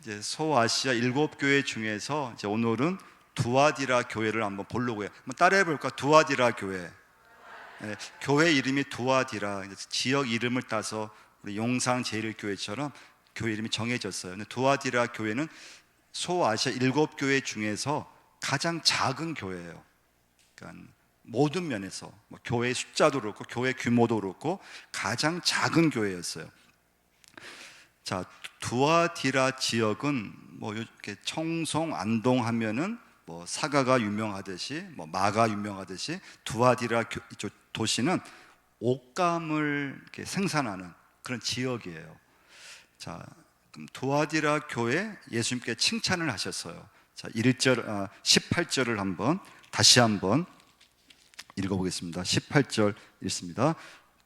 이제 소아시아 일곱 교회 중에서 이제 오늘은 두아디라 교회를 한번 보려고 해요. 한번 따라해 볼까? 두아디라 교회. 예, 교회 이름이 두아디라 지역 이름을 따서 우리 용산 제일교회처럼 교회 이름이 정해졌어요. 근데 두아디라 교회는 소아시아 일곱 교회 중에서 가장 작은 교회예요. 그러니까 모든 면에서 뭐 교회 숫자도 그렇고 교회 규모도 그렇고 가장 작은 교회였어요. 자 두아디라 지역은 뭐 이렇게 청송 안동 하면은 뭐 사과가 유명하듯이 뭐 마가 유명하듯이 두아디라 도시는 옷감을 생산하는 그런 지역이에요. 자 그럼 두아디라 교회 예수님께 칭찬을 하셨어요. 자 1절 아, 18절을 한번 다시 한번 읽어보겠습니다. 18절 읽습니다.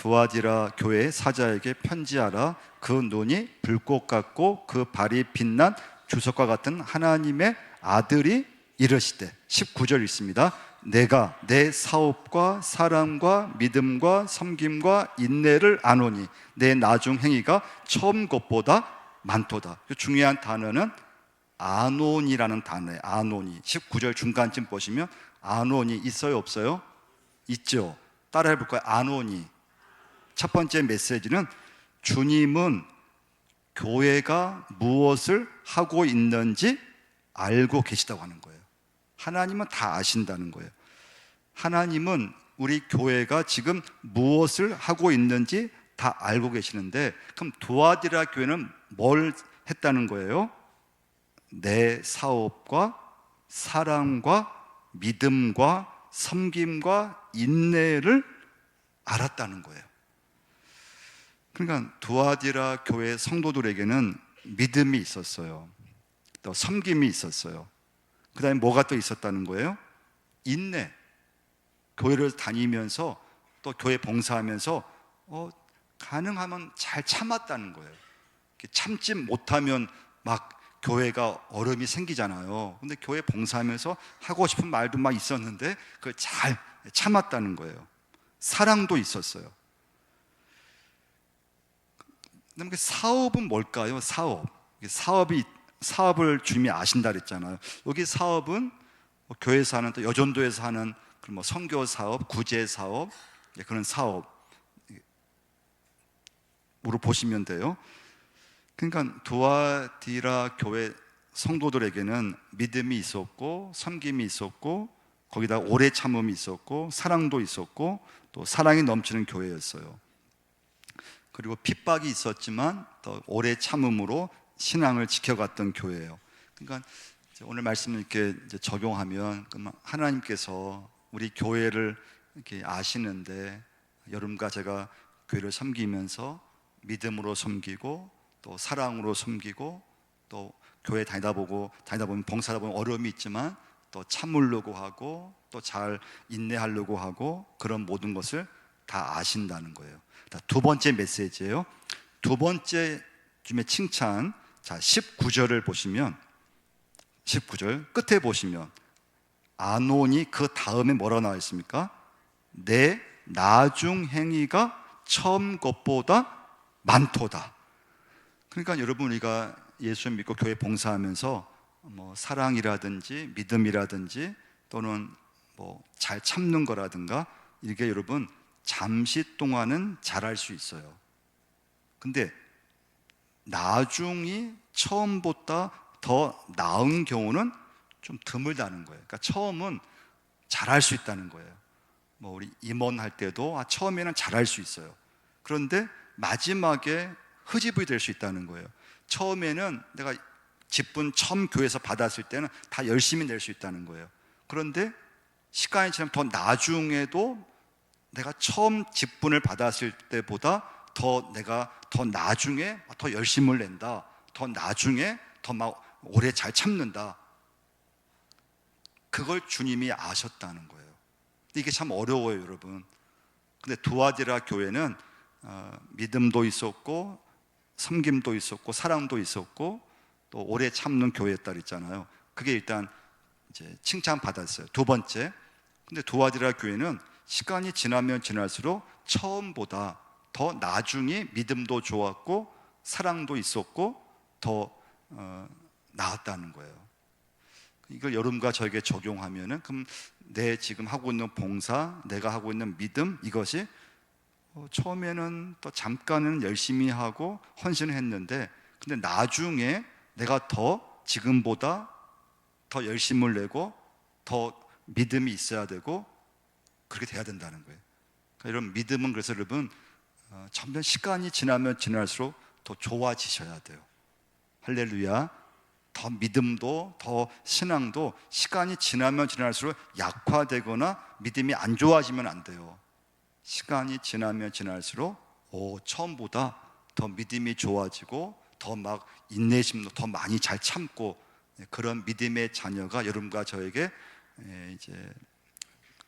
두아디라 교회 사자에게 편지하라. 그 눈이 불꽃 같고 그 발이 빛난 주석과 같은 하나님의 아들이 이르시되 19절 읽습니다. 내가 내 사업과 사랑과 믿음과 섬김과 인내를 아노니 내 나중 행위가 처음 것보다 많도다. 중요한 단어는 아논이라는 단어예요. 아논이 19절 중간쯤 보시면 아논이 있어요, 없어요? 있죠. 따라해 볼 거예요. 아논이. 첫 번째 메시지는 주님은 교회가 무엇을 하고 있는지 알고 계시다고 하는 거예요. 하나님은 다 아신다는 거예요. 하나님은 우리 교회가 지금 무엇을 하고 있는지 다 알고 계시는데 그럼 도아디라 교회는 뭘 했다는 거예요? 내 사업과 사랑과 믿음과 섬김과 인내를 알았다는 거예요. 그러니까 두아디라 교회 성도들에게는 믿음이 있었어요. 또 섬김이 있었어요. 그 다음에 뭐가 또 있었다는 거예요? 인내. 교회를 다니면서 또 교회 봉사하면서 어, 가능하면 잘 참았다는 거예요. 참지 못하면 막 교회가 얼음이 생기잖아요. 근데 교회 봉사하면서 하고 싶은 말도 막 있었는데 그걸 잘 참았다는 거예요. 사랑도 있었어요. 그다음에 그 사업은 뭘까요? 사업. 사업이 사업을 주님이 아신다 그랬잖아요. 여기 사업은 뭐 교회에서 하는 또 여전도에서 하는 그런 뭐 선교 사업, 구제 사업 예, 그런 사업으로 보시면 돼요. 그러니까 두아디라 교회 성도들에게는 믿음이 있었고 섬김이 있었고 거기다 오래 참음이 있었고 사랑도 있었고 또 사랑이 넘치는 교회였어요. 그리고 핍박이 있었지만 또 오래 참음으로 신앙을 지켜갔던 교회예요. 그러니까 오늘 말씀을 이렇게 적용하면 하나님께서 우리 교회를 이렇게 아시는데 여러분과 제가 교회를 섬기면서 믿음으로 섬기고 또 사랑으로 섬기고 또 교회 다니다 보고 다니다 보면 봉사하다 보면 어려움이 있지만 또 참으려고 하고 또 잘 인내하려고 하고 그런 모든 것을 다 아신다는 거예요. 자, 두 번째 메시지예요. 두 번째 줌의 칭찬. 자, 19절을 보시면 19절 끝에 보시면 아논이 그 다음에 뭐라고 나와 있습니까? 내 나중 행위가 처음 것보다 많도다. 그러니까 여러분 우리가 예수 믿고 교회 봉사하면서 뭐 사랑이라든지 믿음이라든지 또는 뭐 잘 참는 거라든가 이게 여러분 잠시 동안은 잘할 수 있어요. 근데 나중이 처음보다 더 나은 경우는 좀 드물다는 거예요. 그러니까 처음은 잘할 수 있다는 거예요. 뭐 우리 임원할 때도 아, 처음에는 잘할 수 있어요. 그런데 마지막에 흐지부이 될 수 있다는 거예요. 처음에는 내가 직분 처음 교회에서 받았을 때는 다 열심히 낼 수 있다는 거예요. 그런데 시간이 지나면 더 나중에도 내가 처음 직분을 받았을 때보다 더 내가 더 나중에 더 열심을 낸다. 더 나중에 더 막 오래 잘 참는다. 그걸 주님이 아셨다는 거예요. 이게 참 어려워요, 여러분. 근데 두아디라 교회는 어, 믿음도 있었고 섬김도 있었고 사랑도 있었고 또 오래 참는 교회였다 그랬잖아요. 그게 일단 이제 칭찬 받았어요. 두 번째. 근데 두아디라 교회는 시간이 지나면 지날수록 처음보다 더 나중에 믿음도 좋았고 사랑도 있었고 더 어, 나았다는 거예요. 이걸 여러분과 저에게 적용하면은 그럼 내 지금 하고 있는 봉사, 내가 하고 있는 믿음 이것이 어, 처음에는 또 잠깐은 열심히 하고 헌신을 했는데 근데 나중에 내가 더 지금보다 더 열심을 내고 더 믿음이 있어야 되고 그렇게 돼야 된다는 거예요. 그러니까 이런 믿음은 그래서 여러분 어, 점점 시간이 지나면 지날수록 더 좋아지셔야 돼요. 할렐루야. 더 믿음도 더 신앙도 시간이 지나면 지날수록 약화되거나 믿음이 안 좋아지면 안 돼요. 시간이 지나면 지날수록 오, 처음보다 더 믿음이 좋아지고 더 막 인내심도 더 많이 잘 참고 예, 그런 믿음의 자녀가 여러분과 저에게 예, 이제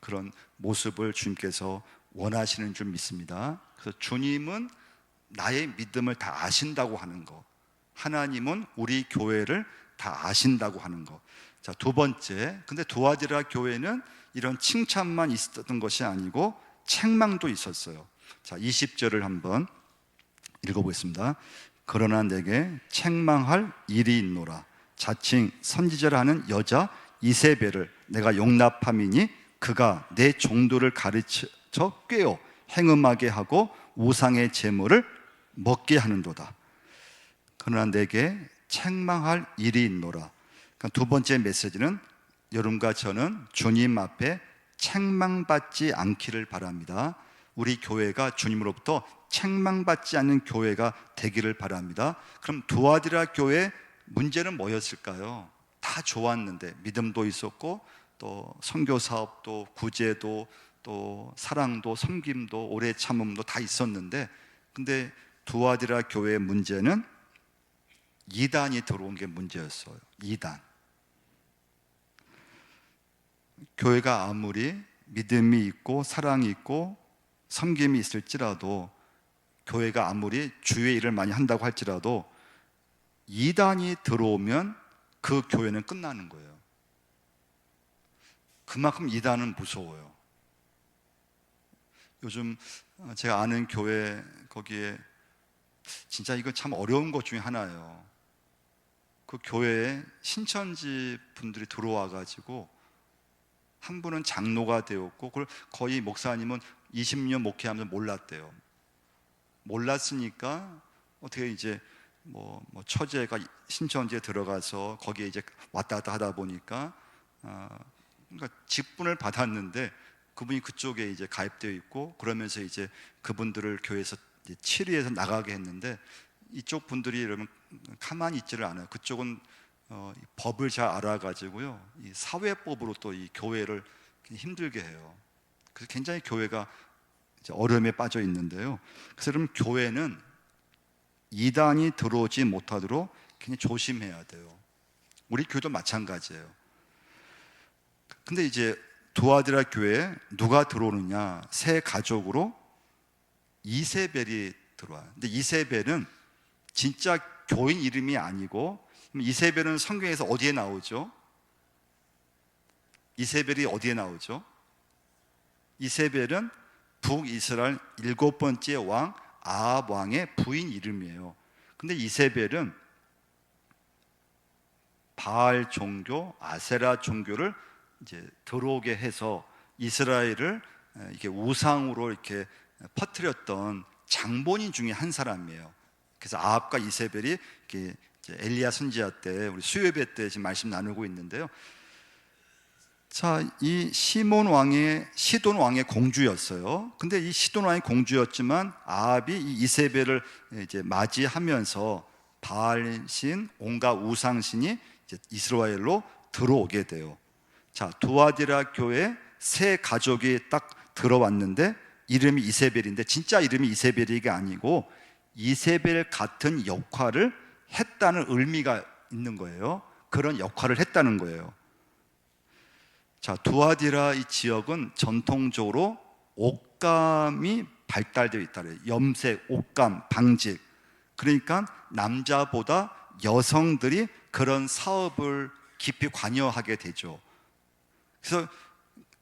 그런 모습을 주님께서 원하시는 줄 믿습니다. 그래서 주님은 나의 믿음을 다 아신다고 하는 거. 하나님은 우리 교회를 다 아신다고 하는 거. 자, 두 번째. 근데 도아디라 교회는 이런 칭찬만 있었던 것이 아니고 책망도 있었어요. 자, 20절을 한번 읽어보겠습니다. 그러나 내게 책망할 일이 있노라. 자칭 선지자라는 여자 이세벨을 내가 용납함이니 그가 내 종도를 가르쳐 꿰어 행음하게 하고 우상의 제물을 먹게 하는도다. 그러나 내게 책망할 일이 있노라. 그러니까 두 번째 메시지는 여러분과 저는 주님 앞에 책망받지 않기를 바랍니다. 우리 교회가 주님으로부터 책망받지 않는 교회가 되기를 바랍니다. 그럼 두아디라 교회 문제는 뭐였을까요? 다 좋았는데 믿음도 있었고 또 선교 사업도 구제도 또 사랑도 섬김도 오래 참음도 다 있었는데 근데 두아디라 교회의 문제는 이단이 들어온 게 문제였어요. 이단. 교회가 아무리 믿음이 있고 사랑이 있고 섬김이 있을지라도 교회가 아무리 주의 일을 많이 한다고 할지라도 이단이 들어오면 그 교회는 끝나는 거예요. 그만큼 이단은 무서워요. 요즘 제가 아는 교회 거기에 진짜 이거 참 어려운 것 중에 하나예요. 그 교회에 신천지 분들이 들어와 가지고 한 분은 장로가 되었고 그걸 거의 목사님은 20년 목회하면서 몰랐대요. 몰랐으니까 어떻게 이제 뭐, 뭐 처제가 신천지에 들어가서 거기에 이제 왔다 갔다 하다 보니까 아, 그러니까 직분을 받았는데 그분이 그쪽에 이제 가입되어 있고 그러면서 이제 그분들을 교회에서 이제 치리해서 나가게 했는데 이쪽 분들이 여러분 가만히 있지를 않아요. 그쪽은 어, 이 법을 잘 알아가지고요. 이 사회법으로 또 이 교회를 힘들게 해요. 그래서 굉장히 교회가 어려움에 빠져 있는데요. 그래서 여러분 교회는 이단이 들어오지 못하도록 굉장히 조심해야 돼요. 우리 교회도 마찬가지예요. 근데 이제 도아디라 교회에 누가 들어오느냐? 새 가족으로 이세벨이 들어와요. 근데 이세벨은 진짜 교인 이름이 아니고 이세벨은 성경에서 어디에 나오죠? 이세벨이 어디에 나오죠? 이세벨은 북이스라엘 일곱 번째 왕 아합 왕의 부인 이름이에요. 근데 이세벨은 바알 종교, 아세라 종교를 이제 들어오게 해서 이스라엘을 이렇게 우상으로 이렇게 퍼뜨렸던 장본인 중에 한 사람이에요. 그래서 아합과 이세벨이 이렇게 엘리야 선지자 때 우리 수요예배 때 지금 말씀 나누고 있는데요. 자, 이 시몬 왕의 시돈 왕의 공주였어요. 근데 이 시돈 왕의 공주였지만 아합이 이 이세벨을 이제 맞이하면서 바알신 온갖 우상신이 이제 이스라엘로 들어오게 돼요. 자, 두아디라 교회 새 가족이 딱 들어왔는데 이름이 이세벨인데 진짜 이름이 이세벨이 아니고 이세벨 같은 역할을 했다는 의미가 있는 거예요. 그런 역할을 했다는 거예요. 자, 두아디라 이 지역은 전통적으로 옷감이 발달되어 있다 그래요. 염색, 옷감, 방직. 그러니까 남자보다 여성들이 그런 사업을 깊이 관여하게 되죠. 그래서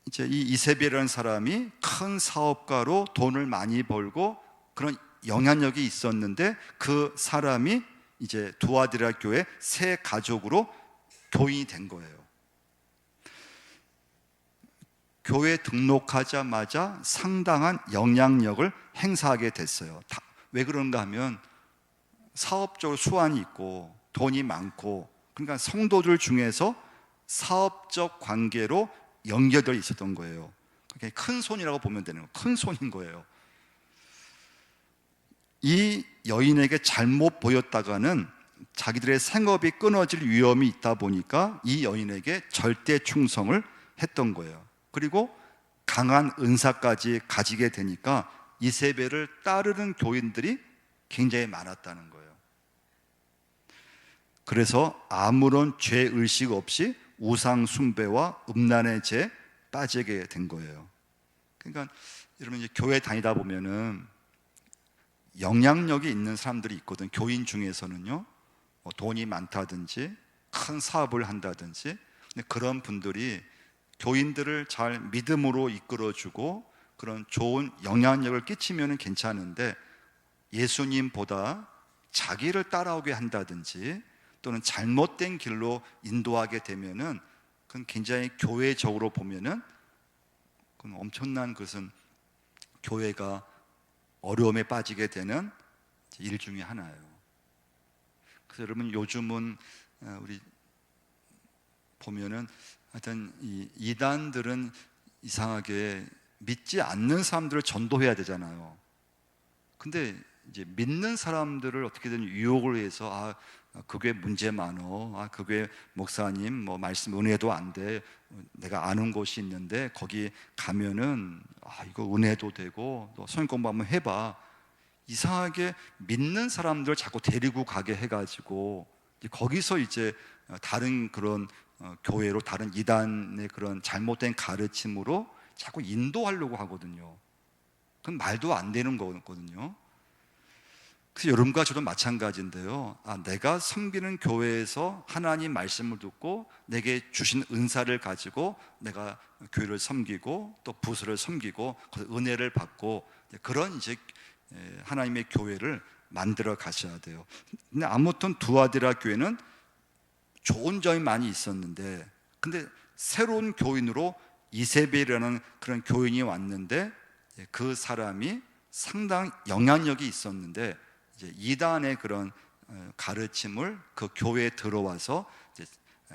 이제 이 이세벨이라는 사람이 큰 사업가로 돈을 많이 벌고 그런 영향력이 있었는데 그 사람이 이제 두아디라 교회 새 가족으로 교인이 된 거예요. 교회 등록하자마자 상당한 영향력을 행사하게 됐어요. 다- 왜 그런가 하면 사업적으로 수완이 있고 돈이 많고 그러니까 성도들 중에서 사업적 관계로 연결되어 있었던 거예요. 큰 손이라고 보면 되는 거예요. 큰 손인 거예요. 이 여인에게 잘못 보였다가는 자기들의 생업이 끊어질 위험이 있다 보니까 이 여인에게 절대 충성을 했던 거예요. 그리고 강한 은사까지 가지게 되니까 이세벨을 따르는 교인들이 굉장히 많았다는 거예요. 그래서 아무런 죄 의식 없이 우상 숭배와 음란의 죄에 빠지게 된 거예요. 그러니까 여러분 이제 교회 다니다 보면은 영향력이 있는 사람들이 있거든. 교인 중에서는요, 뭐 돈이 많다든지 큰 사업을 한다든지 그런 분들이 교인들을 잘 믿음으로 이끌어주고 그런 좋은 영향력을 끼치면 괜찮은데 예수님보다 자기를 따라오게 한다든지 또는 잘못된 길로 인도하게 되면은 그건 굉장히 교회적으로 보면은 그건 엄청난 것은 교회가 어려움에 빠지게 되는 일 중에 하나예요. 그래서 여러분 요즘은 어, 우리 보면은 하여튼 이 이단들은 이상하게 믿지 않는 사람들을 전도해야 되잖아요. 근데 이제 믿는 사람들을 어떻게든 유혹을 해서 아 그게 문제 많어. 아 그게 목사님 뭐 말씀 은혜도 안 돼. 내가 아는 곳이 있는데 거기 가면은 아 이거 은혜도 되고 또 성경 공부 한번 해 봐. 이상하게 믿는 사람들 자꾸 데리고 가게 해 가지고 이제 거기서 이제 다른 그런 어, 교회로 다른 이단의 그런 잘못된 가르침으로 자꾸 인도하려고 하거든요. 그건 말도 안 되는 거거든요. 그래서 여러분과 저도 마찬가지인데요. 아, 내가 섬기는 교회에서 하나님 말씀을 듣고 내게 주신 은사를 가지고 내가 교회를 섬기고 또 부서를 섬기고 은혜를 받고 그런 이제 에, 하나님의 교회를 만들어 가셔야 돼요. 근데 아무튼 두아디라 교회는 좋은 점이 많이 있었는데 근데 새로운 교인으로 이세벨이라는 그런 교인이 왔는데 예, 그 사람이 상당 영향력이 있었는데 이제 이단의 그런 어, 가르침을 그 교회에 들어와서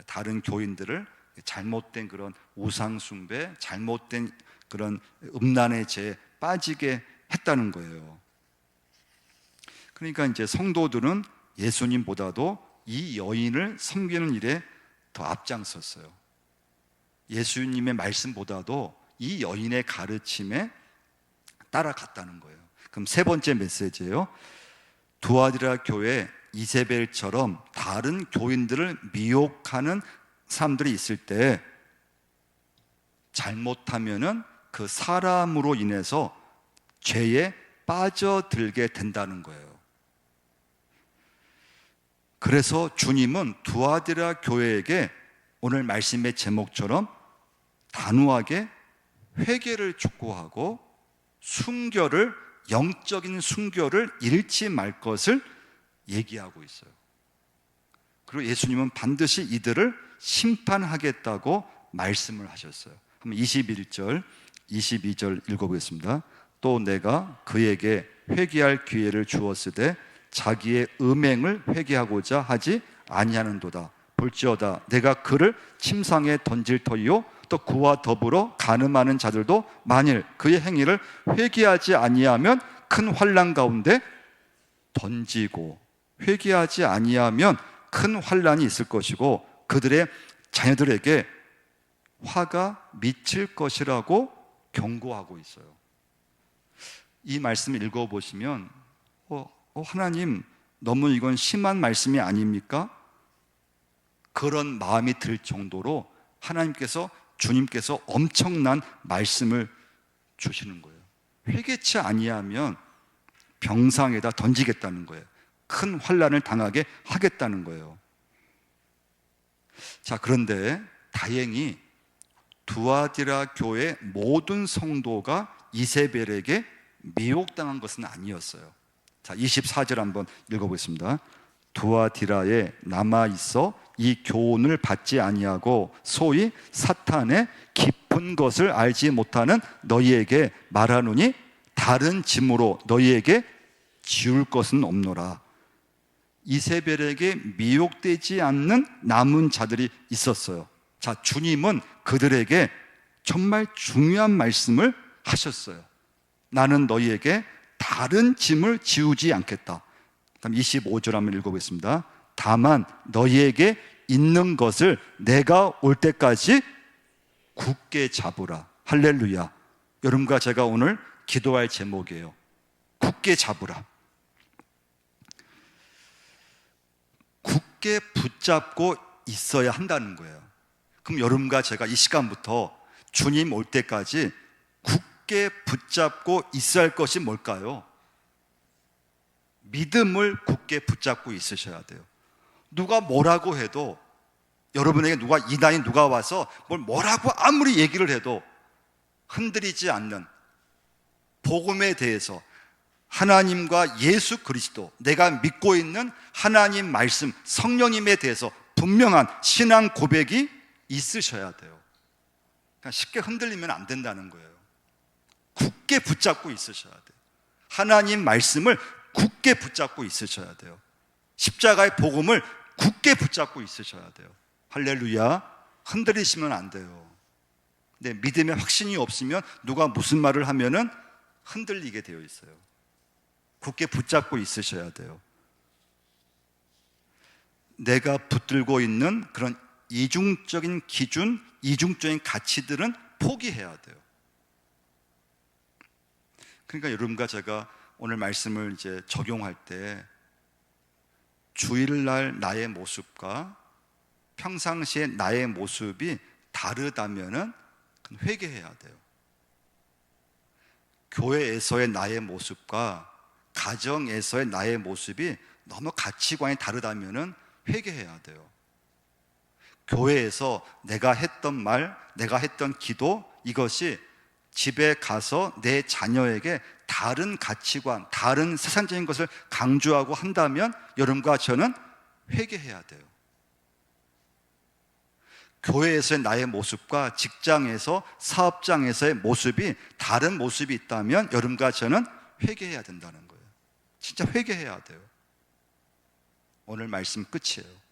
다른 교인들을 잘못된 그런 우상 숭배, 잘못된 그런 음란의 죄에 빠지게 했다는 거예요. 그러니까 이제 성도들은 예수님보다도 이 여인을 섬기는 일에 더 앞장섰어요. 예수님의 말씀보다도 이 여인의 가르침에 따라갔다는 거예요. 그럼 세 번째 메시지예요. 두아디라 교회 이세벨처럼 다른 교인들을 미혹하는 사람들이 있을 때 잘못하면은 그 사람으로 인해서 죄에 빠져들게 된다는 거예요. 그래서 주님은 두아디라 교회에게 오늘 말씀의 제목처럼 단호하게 회개를 촉구하고 순결을 영적인 순결을 잃지 말 것을 얘기하고 있어요. 그리고 예수님은 반드시 이들을 심판하겠다고 말씀을 하셨어요. 한번 21절, 22절 읽어보겠습니다. 또 내가 그에게 회개할 기회를 주었으되 자기의 음행을 회개하고자 하지 아니하는도다. 볼지어다 내가 그를 침상에 던질 터이요 또 그와 더불어 가늠하는 자들도 만일 그의 행위를 회개하지 아니하면 큰 환란 가운데 던지고 회개하지 아니하면 큰 환란이 있을 것이고 그들의 자녀들에게 화가 미칠 것이라고 경고하고 있어요. 이 말씀 읽어 보시면 어, 어, 하나님 너무 이건 심한 말씀이 아닙니까? 그런 마음이 들 정도로 하나님께서 주님께서 엄청난 말씀을 주시는 거예요. 회개치 아니하면 병상에다 던지겠다는 거예요. 큰 환란을 당하게 하겠다는 거예요. 자, 그런데 다행히 두아디라 교회 모든 성도가 이세벨에게 미혹당한 것은 아니었어요. 자, 24절 한번 읽어보겠습니다. 두아디라에 남아 있어 이 교훈을 받지 아니하고 소위 사탄의 깊은 것을 알지 못하는 너희에게 말하노니 다른 짐으로 너희에게 지울 것은 없노라. 이세벨에게 미혹되지 않는 남은 자들이 있었어요. 자, 주님은 그들에게 정말 중요한 말씀을 하셨어요. 나는 너희에게 다른 짐을 지우지 않겠다. 다음 25절 한번 읽어보겠습니다. 다만 너희에게 있는 것을 내가 올 때까지 굳게 잡으라. 할렐루야. 여러분과 제가 오늘 기도할 제목이에요. 굳게 잡으라. 굳게 붙잡고 있어야 한다는 거예요. 그럼 여러분과 제가 이 시간부터 주님 올 때까지 굳게 붙잡고 있어야 할 것이 뭘까요? 믿음을 굳게 붙잡고 있으셔야 돼요. 누가 뭐라고 해도 여러분에게 누가 이단이 누가 와서 뭘 뭐라고 아무리 얘기를 해도 흔들리지 않는 복음에 대해서 하나님과 예수 그리스도 내가 믿고 있는 하나님 말씀 성령님에 대해서 분명한 신앙 고백이 있으셔야 돼요. 그냥 쉽게 흔들리면 안 된다는 거예요. 굳게 붙잡고 있으셔야 돼요. 하나님 말씀을 굳게 붙잡고 있으셔야 돼요. 십자가의 복음을 굳게 붙잡고 있으셔야 돼요. 할렐루야. 흔들리시면 안 돼요. 근데 믿음에 확신이 없으면 누가 무슨 말을 하면은 흔들리게 되어 있어요. 굳게 붙잡고 있으셔야 돼요. 내가 붙들고 있는 그런 이중적인 기준, 이중적인 가치들은 포기해야 돼요. 그러니까 여러분과 제가 오늘 말씀을 이제 적용할 때 주일날 나의 모습과 평상시에 나의 모습이 다르다면은 회개해야 돼요. 교회에서의 나의 모습과 가정에서의 나의 모습이 너무 가치관이 다르다면은 회개해야 돼요. 교회에서 내가 했던 말, 내가 했던 기도 이것이 집에 가서 내 자녀에게 다른 가치관, 다른 세상적인 것을 강조하고 한다면 여러분과 저는 회개해야 돼요. 교회에서의 나의 모습과 직장에서 사업장에서의 모습이 다른 모습이 있다면 여러분과 저는 회개해야 된다는 거예요. 진짜 회개해야 돼요. 오늘 말씀 끝이에요.